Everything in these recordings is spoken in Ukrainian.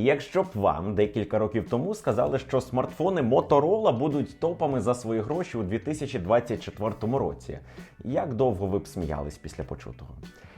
Якщо б вам декілька років тому сказали, що смартфони Motorola будуть топами за свої гроші у 2024 році, як довго ви б сміялись після почутого?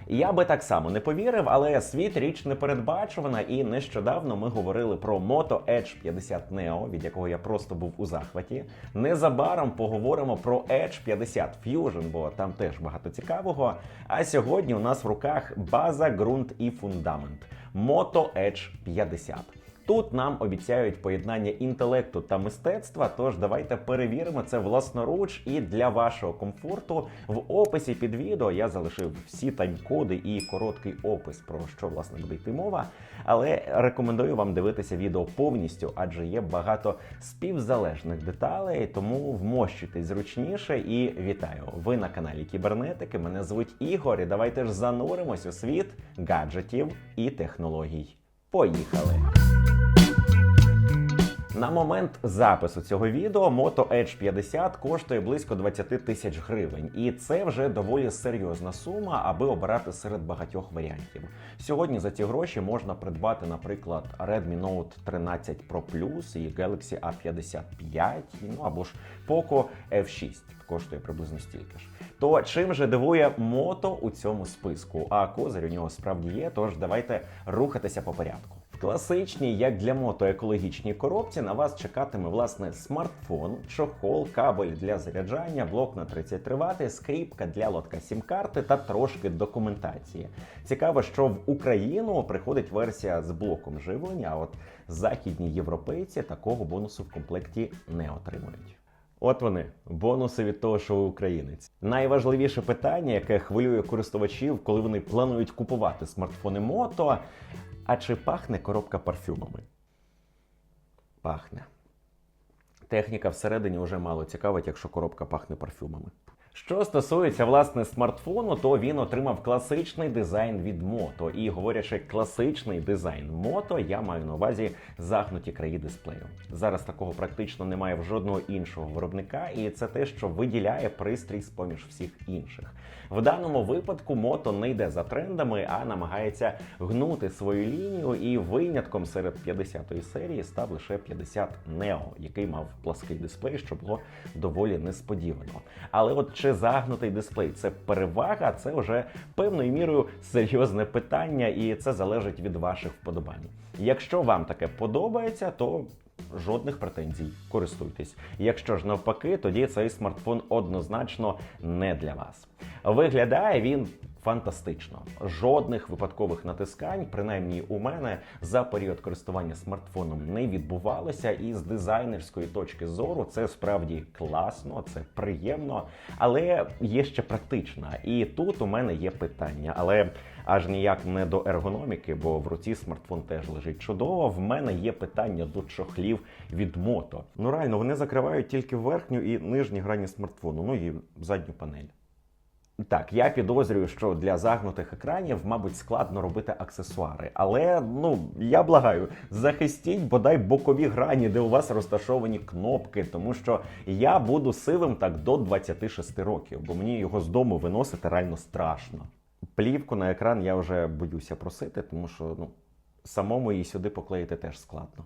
Я би так само не повірив, але світ річ непередбачувана, і нещодавно ми говорили про Moto Edge 50 Neo, від якого я просто був у захваті. Незабаром поговоримо про Edge 50 Fusion, бо там теж багато цікавого. А сьогодні у нас в руках база, ґрунт і фундамент Moto Edge 50. Тут нам обіцяють поєднання інтелекту та мистецтва. Тож давайте перевіримо це власноруч і для вашого комфорту. В описі під відео я залишив всі тайм-коди і короткий опис про що власне буде йти мова. Але рекомендую вам дивитися відео повністю, адже є багато співзалежних деталей. Тому вмощуйтесь зручніше і вітаю! Ви на каналі Кібернетики. Мене звуть Ігор. і Давайте ж зануримось у світ гаджетів і технологій. Поїхали! На момент запису цього відео Moto Edge 50 коштує близько 20 тисяч гривень, і це вже доволі серйозна сума, аби обирати серед багатьох варіантів. Сьогодні за ці гроші можна придбати, наприклад, Redmi Note 13 Pro Plus і Galaxy A55, ну або ж Poco F6 коштує приблизно стільки ж. То чим же дивує Moto у цьому списку? А козир у нього справді є. Тож давайте рухатися по порядку. В класичній, як для мото екологічній коробці, на вас чекатиме власне смартфон, чохол, кабель для заряджання, блок на 33 Вт, скріпка для лотка сім-карти та трошки документації. Цікаво, що в Україну приходить версія з блоком живлення. А от західні європейці такого бонусу в комплекті не отримують. От вони, бонуси від того, що ви українець. Найважливіше питання, яке хвилює користувачів, коли вони планують купувати смартфони Мото. А чи пахне коробка парфюмами? Пахне. Техніка всередині вже мало цікавить, якщо коробка пахне парфюмами. Що стосується власне смартфону, то він отримав класичний дизайн від Moto. І говорячи класичний дизайн Moto, я маю на увазі загнуті краї дисплею. Зараз такого практично немає в жодного іншого виробника, і це те, що виділяє пристрій з поміж всіх інших. В даному випадку Moto не йде за трендами, а намагається гнути свою лінію. І винятком серед 50-ї серії став лише 50 Neo, який мав плаский дисплей, що було доволі несподівано. Але от чи загнутий дисплей це перевага, це вже певною мірою серйозне питання, і це залежить від ваших вподобань. Якщо вам таке подобається, то жодних претензій, користуйтесь. Якщо ж навпаки, тоді цей смартфон однозначно не для вас. Виглядає він. Фантастично, жодних випадкових натискань, принаймні у мене за період користування смартфоном не відбувалося, і з дизайнерської точки зору це справді класно, це приємно, але є ще практична. І тут у мене є питання, але аж ніяк не до ергономіки, бо в руці смартфон теж лежить чудово. В мене є питання до чохлів від мото. Ну реально, вони закривають тільки верхню і нижні грані смартфону, ну і задню панель. Так, я підозрюю, що для загнутих екранів, мабуть, складно робити аксесуари. Але ну я благаю, захистіть бодай бокові грані, де у вас розташовані кнопки, тому що я буду сивим так до 26 років, бо мені його з дому виносити реально страшно. Плівку на екран я вже боюся просити, тому що ну самому її сюди поклеїти теж складно.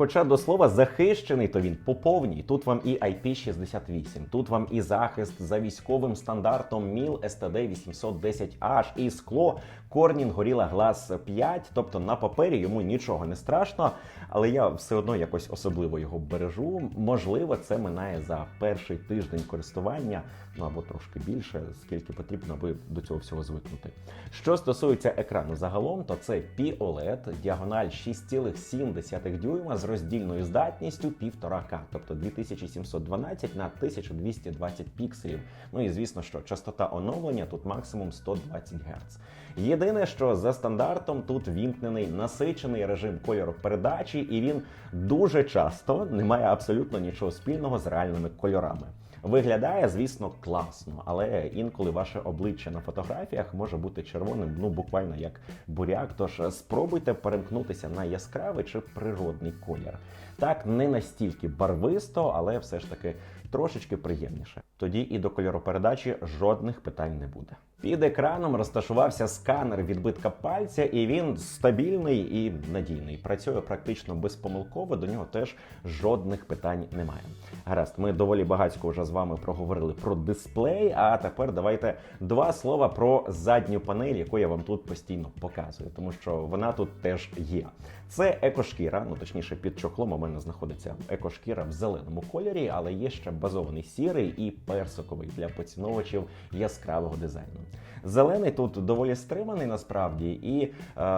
Хоча до слова захищений, то він по повній. Тут вам і IP68, тут вам і захист за військовим стандартом MIL STD 810H, і скло Corning Gorilla Glass 5. Тобто на папері йому нічого не страшно, але я все одно якось особливо його бережу. Можливо, це минає за перший тиждень користування, ну або трошки більше, скільки потрібно, аби до цього всього звикнути. Що стосується екрану загалом, то це POLED, діагональ 6,7 дюйма з роздільною здатністю 1,5К, тобто 2712 на 1220 пікселів. Ну і звісно, що частота оновлення тут максимум 120 Гц. Єдине, що за стандартом тут вімкнений насичений режим кольору передачі, і він дуже часто не має абсолютно нічого спільного з реальними кольорами. Виглядає, звісно, класно, але інколи ваше обличчя на фотографіях може бути червоним, ну буквально як буряк. Тож спробуйте перемкнутися на яскравий чи природний колір. Так, не настільки барвисто, але все ж таки трошечки приємніше. Тоді і до кольоропередачі жодних питань не буде. Під екраном розташувався сканер відбитка пальця, і він стабільний і надійний. Працює практично безпомилково. До нього теж жодних питань немає. Гаразд, ми доволі багатько вже з вами проговорили про дисплей. А тепер давайте два слова про задню панель, яку я вам тут постійно показую, тому що вона тут теж є. Це екошкіра, ну точніше, під чохлом у мене знаходиться екошкіра в зеленому кольорі, але є ще базований сірий і персиковий для поціновувачів яскравого дизайну. Зелений тут доволі стриманий насправді, і е,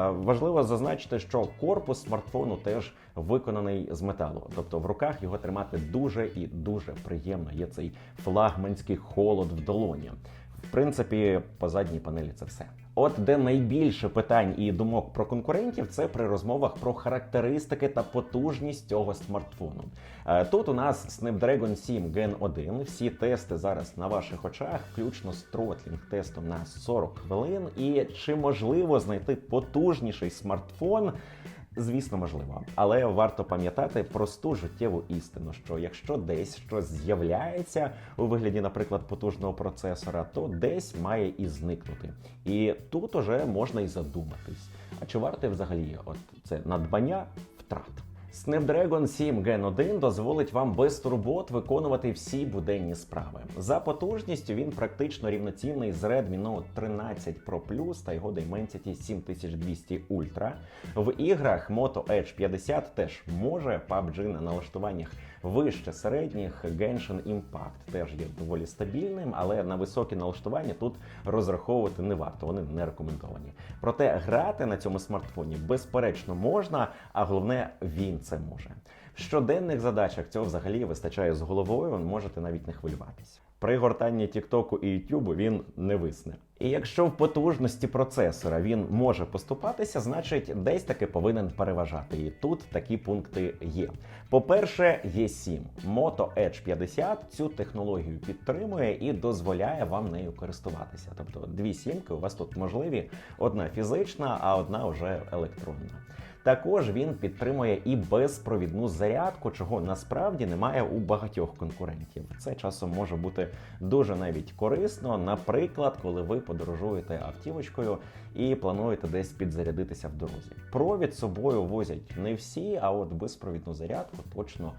важливо зазначити, що корпус смартфону теж виконаний з металу. Тобто в руках його тримати дуже і дуже приємно. Є цей флагманський холод в долоні. В принципі, по задній панелі це все. От де найбільше питань і думок про конкурентів, це при розмовах про характеристики та потужність цього смартфону. Е, Тут у нас Snapdragon 7 Gen 1. Всі тести зараз на ваших очах, включно з тротлінг тестом на 40 хвилин. І чи можливо знайти потужніший смартфон? Звісно, можливо, але варто пам'ятати просту життєву істину, що якщо десь щось з'являється у вигляді, наприклад, потужного процесора, то десь має і зникнути. І тут уже можна і задуматись. А чи варте взагалі от це надбання втрат? Snapdragon 7 Gen 1 дозволить вам без турбот виконувати всі буденні справи. За потужністю він практично рівноцінний з Redmi Note 13 Pro Plus та його Dimensity 7200 Ultra. В іграх Moto Edge 50 теж може PUBG на налаштуваннях вище середніх. Genshin Impact теж є доволі стабільним, але на високі налаштування тут розраховувати не варто, вони не рекомендовані. Проте грати на цьому смартфоні безперечно можна, а головне він це може. В щоденних задачах цього взагалі вистачає з головою, можете навіть не хвилюватись. При гортанні Тіктоку і Ютубу він не висне. І якщо в потужності процесора він може поступатися, значить десь таки повинен переважати. І тут такі пункти є. По-перше, є 7 Moto Edge 50 цю технологію підтримує і дозволяє вам нею користуватися. Тобто дві сімки у вас тут можливі: одна фізична, а одна вже електронна. Також він підтримує і безпровідну зарядку, чого насправді немає у багатьох конкурентів. Це часом може бути дуже навіть корисно. Наприклад, коли ви подорожуєте автівочкою і плануєте десь підзарядитися в дорозі. Провід собою возять не всі, а от безпровідну зарядку точно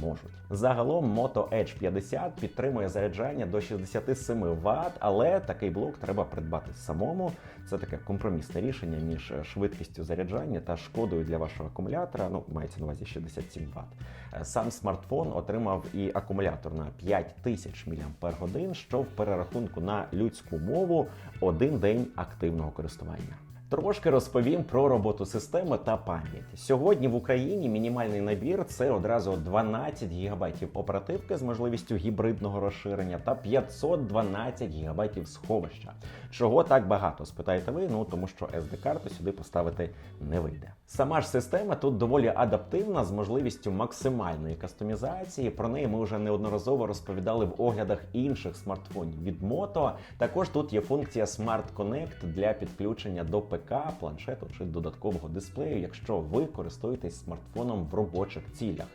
можуть. Загалом Moto Edge 50 підтримує заряджання до 67 Вт, але такий блок треба придбати самому. Це таке компромісне рішення між швидкістю заряджання та шкодою для вашого акумулятора. Ну, мається на увазі 67 Вт. Сам смартфон отримав і акумулятор на 5000 мАч, що в перерахунку на людську мову один день активного користування. Трошки розповім про роботу системи та пам'ять. Сьогодні в Україні мінімальний набір це одразу 12 ГБ оперативки з можливістю гібридного розширення та 512 ГБ сховища. Чого так багато? Спитаєте ви? Ну тому що SD-карту сюди поставити не вийде. Сама ж система тут доволі адаптивна з можливістю максимальної кастомізації. Про неї ми вже неодноразово розповідали в оглядах інших смартфонів від Moto. Також тут є функція Smart Connect для підключення до ПК, планшету чи додаткового дисплею, якщо ви користуєтесь смартфоном в робочих цілях.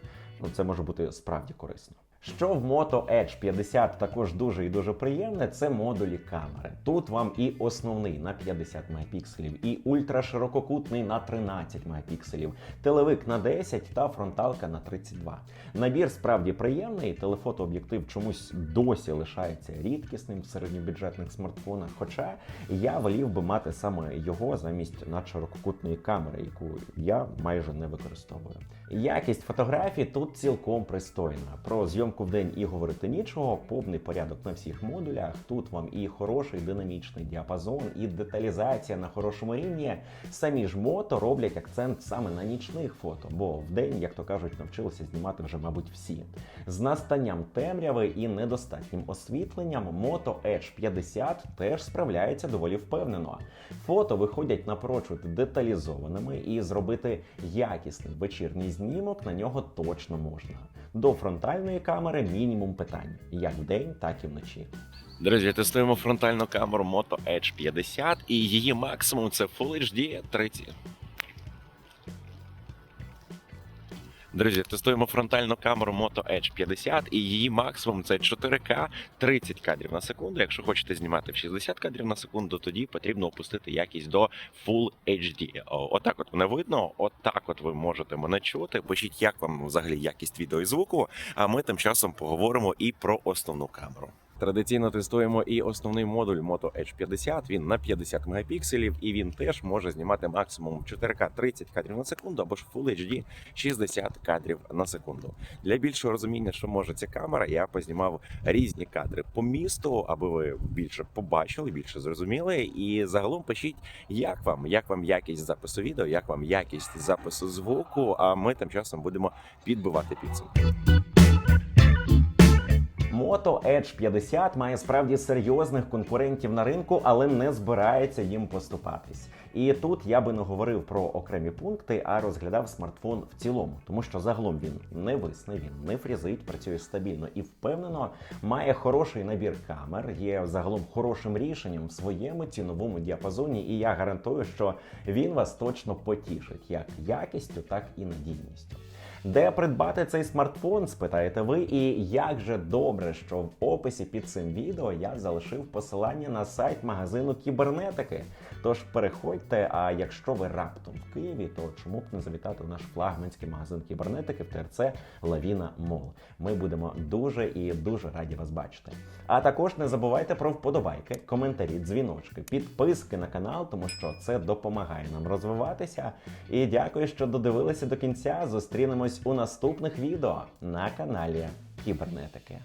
Ну це може бути справді корисно. Що в Moto Edge 50 також дуже і дуже приємне, це модулі камери. Тут вам і основний на 50 мегапікселів, і ультраширококутний на 13 мегапікселів, телевик на 10 та фронталка на 32. Набір справді приємний. Телефотооб'єктив чомусь досі лишається рідкісним в середньобюджетних смартфонах. Хоча я волів би мати саме його замість надширококутної камери, яку я майже не використовую. Якість фотографій тут цілком пристойна. Про зйомку в день і говорити нічого, повний порядок на всіх модулях. Тут вам і хороший динамічний діапазон, і деталізація на хорошому рівні. Самі ж мото роблять акцент саме на нічних фото, бо в день, як то кажуть, навчилися знімати вже, мабуть, всі. З настанням темряви і недостатнім освітленням Moto Edge 50 теж справляється доволі впевнено. Фото виходять напрочуд деталізованими, і зробити якісний вечірній знімок на нього точно можна. До фронтальної камери мінімум питань, як вдень, так і вночі. Друзі, тестуємо фронтальну камеру Moto Edge 50 і її максимум це Full HD 30. Друзі, тестуємо фронтальну камеру Moto Edge 50 і її максимум це 4К 30 кадрів на секунду. Якщо хочете знімати в 60 кадрів на секунду, тоді потрібно опустити якість до Full HD. Отак от мене видно, отак от ви можете мене чути. Пишіть, як вам взагалі якість відео і звуку. А ми тим часом поговоримо і про основну камеру. Традиційно тестуємо і основний модуль Moto Edge 50. Він на 50 мегапікселів, і він теж може знімати максимум 4К 30 кадрів на секунду або ж Full HD 60 кадрів на секунду. Для більшого розуміння, що може ця камера, я познімав різні кадри по місту, аби ви більше побачили, більше зрозуміли. І загалом пишіть, як вам, як вам якість запису відео, як вам якість запису звуку. А ми тим часом будемо підбивати підсумки. Moto Edge 50 має справді серйозних конкурентів на ринку, але не збирається їм поступатись. І тут я би не говорив про окремі пункти, а розглядав смартфон в цілому, тому що загалом він не висне, він не фрізить, працює стабільно і впевнено, має хороший набір камер, є загалом хорошим рішенням в своєму ціновому діапазоні, і я гарантую, що він вас точно потішить як якістю, так і надійністю. Де придбати цей смартфон, спитаєте ви, і як же добре, що в описі під цим відео я залишив посилання на сайт магазину кібернетики. Тож переходьте. А якщо ви раптом в Києві, то чому б не завітати в наш флагманський магазин кібернетики в ТРЦ Лавіна Мол. Ми будемо дуже і дуже раді вас бачити. А також не забувайте про вподобайки, коментарі, дзвіночки, підписки на канал, тому що це допомагає нам розвиватися. І дякую, що додивилися до кінця. Зустрінемось у наступних відео на каналі Кібернетики.